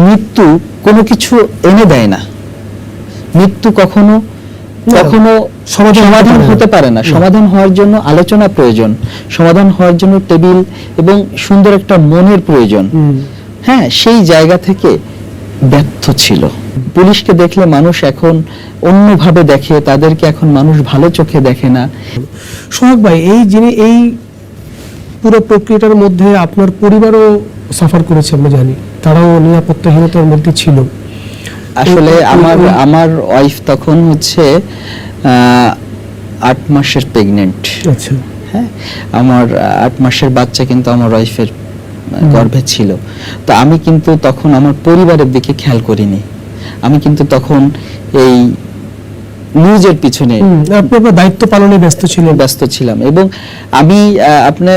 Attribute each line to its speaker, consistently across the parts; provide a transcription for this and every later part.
Speaker 1: মৃত্যু কোনো কিছু এনে দেয় না। মৃত্যু কখনো কখনো
Speaker 2: সমাধান হতে পারে না।
Speaker 1: সমাধান হওয়ার জন্য আলোচনা প্রয়োজন। সমাধান হওয়ার জন্য টেবিল এবং সুন্দর একটা মনের প্রয়োজন। হ্যাঁ সেই জায়গা থেকে ব্যর্থ ছিল। পুলিশকে দেখলে মানুষ এখন অন্যভাবে দেখে তাদেরকে এখন মানুষ ভালো চোখে দেখে না।
Speaker 2: সোহাগ ভাই এই যিনি এই পুরো প্রক্রিয়াটার মধ্যে আপনার পরিবারও সাফার করেছে আমরা জানি। তারাও নিরাপত্তাহীনতার মধ্যে ছিল।
Speaker 1: আসলে আমার আমার ওয়াইফ তখন হচ্ছে আট মাসের প্রেগনেন্ট
Speaker 2: আচ্ছা।
Speaker 1: হ্যাঁ? আমার আট মাসের বাচ্চা কিন্তু আমার ওয়াইফের গর্ভে ছিল। তো আমি কিন্তু তখন আমার পরিবারের দিকে খেয়াল করিনি। আমি কিন্তু তখন এই নিউজের পিছনে
Speaker 2: আপনি আপনার দায়িত্ব পালনে ব্যস্ত ছিলেন।
Speaker 1: ব্যস্ত ছিলাম এবং আমি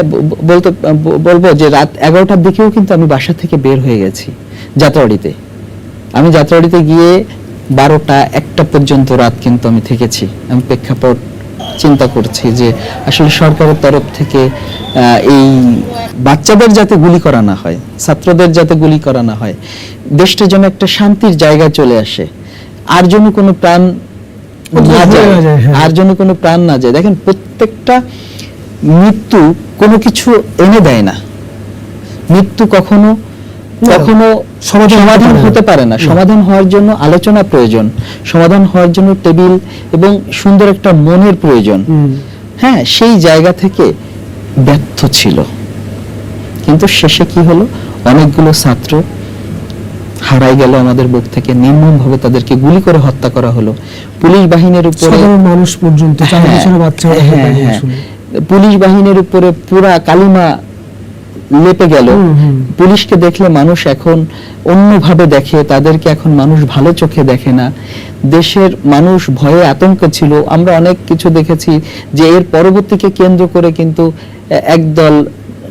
Speaker 1: ব- বলতে বলব যে রাত এগারোটার দিকেও কিন্তু আমি বাসা থেকে বের হয়ে গেছি যাত্রাবাড়িতে। আমি যাত্রাবাড়িতে গিয়ে বারোটা একটা পর্যন্ত রাত কিন্তু আমি থেকেছি। আমি প্রেক্ষাপট চিন্তা করছি যে আসলে সরকারের তরফ থেকে এই বাচ্চাদের যাতে গুলি করা না হয় ছাত্রদের যাতে গুলি করা না হয় দেশটা যেন একটা শান্তির জায়গায় চলে আসে। আর যেন কোনো প্রাণ না যায়।
Speaker 2: হ্যাঁ।
Speaker 1: আর যেন কোনো প্রাণ না যায়। দেখেন প্রত্যেকটা মৃত্যু কোনো কিছু এনে দেয় না। মৃত্যু কখনো কখনো
Speaker 2: সমাধান হতে পারে না।
Speaker 1: সমাধান হওয়ার জন্য আলোচনা প্রয়োজন। সমাধান হওয়ার জন্য টেবিল এবং সুন্দর একটা মনের প্রয়োজন। হ্যাঁ সেই জায়গা থেকে ব্যর্থ ছিল। কিন্তু শেষে কি হলো? অনেকগুলো ছাত্র হারাই গেল আমাদের বুক থেকে। নির্মমভাবে তাদেরকে গুলি করে হত্যা করা হলো। পুলিশ বাহিনীর উপরে
Speaker 2: মানুষ পর্যন্ত
Speaker 1: হ্যাঁ,
Speaker 2: বাচ্চা
Speaker 1: হ্যাঁ, হ্যাঁ। পুলিশ বাহিনীর উপরে পুরা কালিমা লেপে গেল। পুলিশকে দেখলে মানুষ এখন অন্যভাবে দেখে তাদেরকে এখন মানুষ ভালো চোখে দেখে না। দেশের মানুষ ভয়ে আতঙ্ক ছিল। আমরা অনেক কিছু দেখেছি যে এর পরবর্তীকে কেন্দ্র করে কিন্তু একদল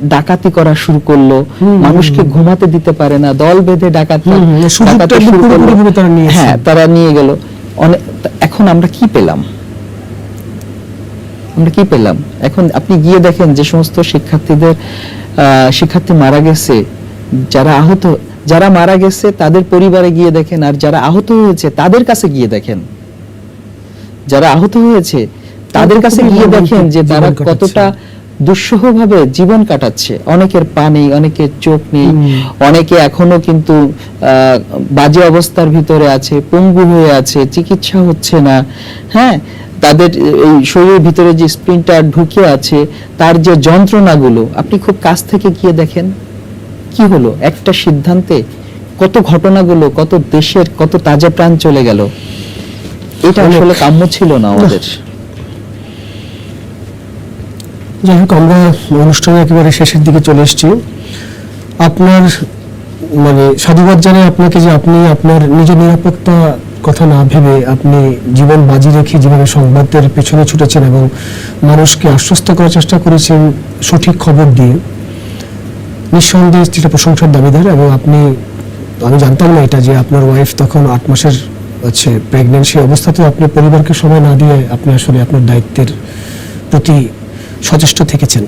Speaker 1: ডাকাতি করা শুরু করল। মানুষকে ঘুমাতে দিতে পারে না দল বেঁধে ডাকাতি। হ্যাঁ তারা নিয়ে গেল। অনেক এখন আমরা কি পেলাম? আমরা কি পেলাম? এখন আপনি গিয়ে দেখেন যে সমস্ত শিক্ষার্থীদের শিক্ষার্থী মারা গেছে যারা আহত যারা মারা গেছে তাদের পরিবারে গিয়ে দেখেন আর যারা আহত হয়েছে তাদের কাছে গিয়ে দেখেন। যারা আহত হয়েছে তাদের কাছে গিয়ে দেখেন যে তারা কতটা দুঃসহভাবে জীবন কাটাচ্ছে। অনেকের পা নেই অনেকের চোখ নেই অনেকে এখনও কিন্তু বাজে অবস্থার ভিতরে আছে পঙ্গু হয়ে আছে চিকিৎসা হচ্ছে না। হ্যাঁ তাদের এই শরীরের ভিতরে যে স্প্রিন্টার ঢুকে আছে তার যে যন্ত্রণাগুলো আপনি খুব কাছ থেকে গিয়ে দেখেন কি হলো? একটা সিদ্ধান্তে কত ঘটনাগুলো কত দেশের কত তাজা প্রাণ চলে গেল। এটা আসলে কাম্য ছিল না আমাদের।
Speaker 2: যাই হোক, আমরা অনুষ্ঠানের একেবারে শেষের দিকে চলে এসেছি। আপনার মানে সাধুবাদ জানাই আপনাকে যে আপনি আপনার নিজের নিরাপত্তা কথা না ভেবে আপনি জীবন বাজি রেখে যেভাবে সংবাদের পেছনে ছুটেছেন এবং মানুষকে আশ্বস্ত করার চেষ্টা করেছেন সঠিক খবর দিয়ে, নিঃসন্দেহে যেটা প্রশংসার দাবিদার এবং আপনি, আমি জানতাম না এটা যে আপনার ওয়াইফ তখন আট মাসের হচ্ছে প্রেগনেন্সি অবস্থাতেও আপনি পরিবারকে সময় না দিয়ে আপনি আসলে আপনার দায়িত্বের প্রতি সচেষ্ট থেকেছেন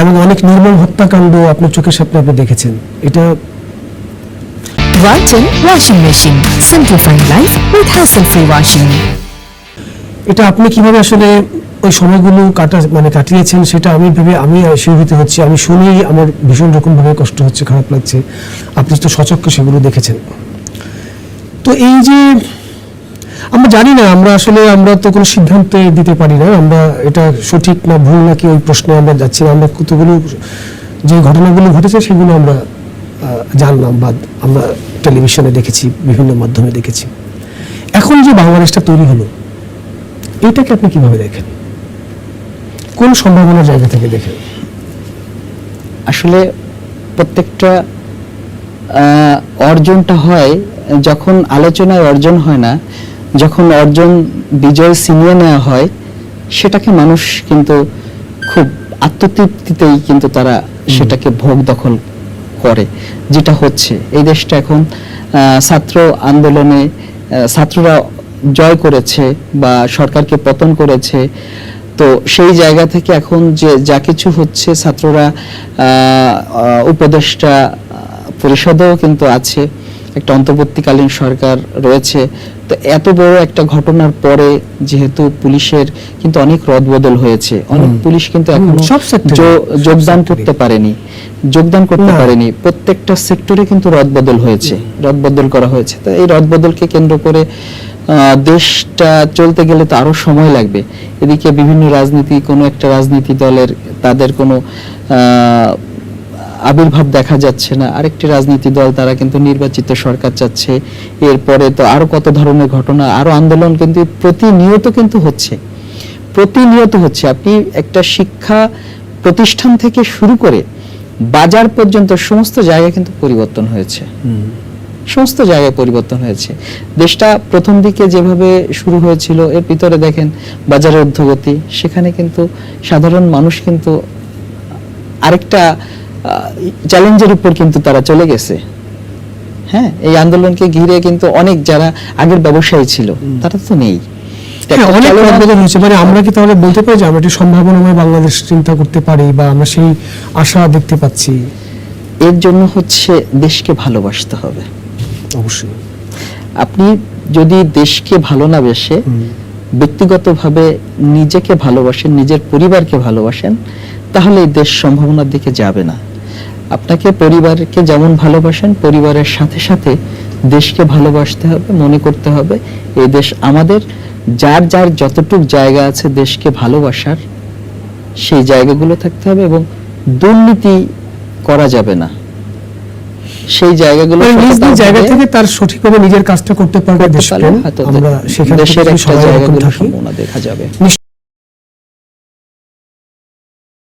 Speaker 2: এবং অনেক নির্মম হত্যাকাণ্ড আপনার চোখের সামনে আপনি দেখেছেন এটা
Speaker 3: Washing Machine. Simplifying life with hassle-free washing.
Speaker 2: এটা আপনি কীভাবে আসলে ওই সময়গুলো কাটা মানে কাটিয়েছেন সেটা আমি ভেবে আমি শিহরিত হচ্ছি আমি শুনেই আমার ভীষণ রকমভাবে কষ্ট হচ্ছে খারাপ লাগছে আপনি তো সচক্ষে সেগুলো দেখেছেন তো এই যে আমরা জানি না, আমরা আসলে, আমরা তো কোনো সিদ্ধান্ত দিতে পারি না। আমরা এটা সঠিক না ভুল নাকি ওই প্রশ্নে আমরা যাচ্ছি না? আমরা কতগুলো যে ঘটনাগুলো ঘটেছে সেগুলো আমরা জানলাম বা আমরা টেলিভিশনে দেখেছি, বিভিন্ন মাধ্যমে দেখেছি। এখন যে বাংলাদেশটা তৈরি হলো, এটাকে আপনি কীভাবে দেখেন? কোন সম্ভাবনার জায়গা থেকে দেখেন?
Speaker 1: আসলে প্রত্যেকটা অর্জনটা হয়, যখন আলোচনায় অর্জন হয় না যখন অর্জন বিজয় ছিনিয়ে নেওয়া হয় সেটাকে মানুষ কিন্তু খুব আত্মতৃপ্তিতেই কিন্তু তারা সেটাকে ভোগ দখল করে যেটা হচ্ছে। এই দেশটা এখন ছাত্র আন্দোলনে ছাত্ররা জয় করেছে বা সরকারকে পতন করেছে। তো সেই জায়গা থেকে এখন যে যা কিছু হচ্ছে ছাত্ররা উপদেষ্টা পরিষদেও কিন্তু আছে। একটা অন্তর্বর্তীকালীন সরকার রয়েছে। তো এত বড় একটা ঘটনার পরে যেহেতু পুলিশের কিন্তু অনেক রদবদল হয়েছে। অনেক পুলিশ কিন্তু এখন যোগদান। করতে পারেনি। যোগদান করতে পারেনি। প্রত্যেকটা সেক্টরে কিন্তু রদবদল হয়েছে। রদবদল করা হয়েছে। তো এই রদবদলকে কেন্দ্র করে আহ, দেশটা চলতে গেলে তো আরও সময় লাগবে। এদিকে বিভিন্ন রাজনীতি কোনো একটা রাজনীতি দলের তাদের কোনো আহ, আবির্ভাব দেখা যাচ্ছে না। আরেকটি রাজনীতি দল তারা কিন্তু নির্বাচিত সরকার চাচ্ছে। এরপরে তো আরও কত ধরনের ঘটনা আরও আন্দোলন কিন্তু প্রতিনিয়ত কিন্তু হচ্ছে। প্রতিনিয়ত হচ্ছে। আপনি একটা শিক্ষা প্রতিষ্ঠান থেকে শুরু করে বাজার পর্যন্ত সমস্ত জায়গায় কিন্তু পরিবর্তন হয়েছে। সমস্ত জায়গায় পরিবর্তন হয়েছে। দেশটা প্রথম দিকে যেভাবে শুরু হয়েছিল এর ভিতরে দেখেন বাজারের ঊর্ধ্বগতি সেখানে কিন্তু সাধারণ মানুষ কিন্তু আরেকটা চ্যালেঞ্জের উপর কিন্তু তারা চলে গেছে। হ্যাঁ এই আন্দোলনকে ঘিরে কিন্তু অনেক যারা আগের ব্যবসায়ী ছিল তারা তো নেই।
Speaker 2: হ্যাঁ, অনেক
Speaker 1: চলমান-
Speaker 2: হয়েছে। মানে আমরা কি তাহলে বলতে পারি যে আমরা একটি সম্ভাবনাময় বাংলাদেশ চিন্তা করতে পারি বা আমরা সেই আশা দেখতে পাচ্ছি?
Speaker 1: এর জন্য হচ্ছে দেশকে ভালোবাসতে হবে।
Speaker 2: অবশ্যই।
Speaker 1: আপনি যদি দেশকে ভালো না বেসে ব্যক্তিগতভাবে নিজেকে ভালোবাসেন নিজের পরিবারকে ভালোবাসেন তাহলে এই দেশ সম্ভাবনার দিকে যাবে না। আপনাকে পরিবারকে যেমন ভালোবাসেন পরিবারের সাথে সাথে দেশকে ভালোবাসতে হবে মনে করতে হবে এই দেশ আমাদের। যার যার যতটুক জায়গা আছে দেশকে ভালোবাসার সেই জায়গাগুলো থাকতে হবে এবং দুর্নীতি করা যাবে না। সেই জায়গাগুলো
Speaker 2: মানে নিজ নিজ জায়গা থেকে তার সঠিকভাবে নিজের কাজটা করতে পারবে
Speaker 1: দেশের একটা সম্ভাবনা দেখা যাবে।